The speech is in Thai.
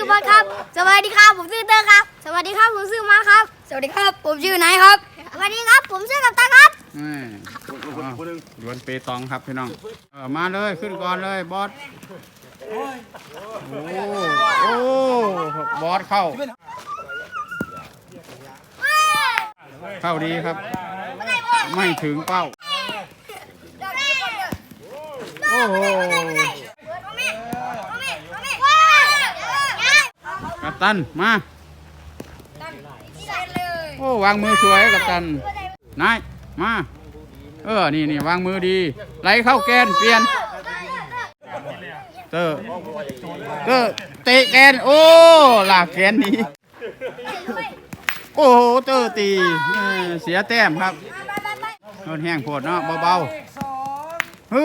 ชื่อบอลครับ สวัสดีครับ ผมชื่อเตอร์ครับ สวัสดีครับ ผมชื่อมาร์คครับ สวัสดีครับ ผมชื่อไหนครับ สวัสดีครับ ผมชื่อกัปตันครับนี่ดวลเปตองครับพี่น้องเออมาเลยขึ้นก่อนเลยบอส โอ้โอ้บอสเข้า เข้าดีครับ ไม่ถึงเป้า โอ้โหกัป ตันมาโอ้วางมือสวยกัปตันนายมาเออนี่นี่วางมือดีไหลเข้าแกนเปลี่ยนเตอร์เตอร์เตะแกนโอ้ลากแกนหนี้โอ้โหเตอร์ตีเออเสียแต้มครับโดนแห้งโพดเนาะเบาๆฮึ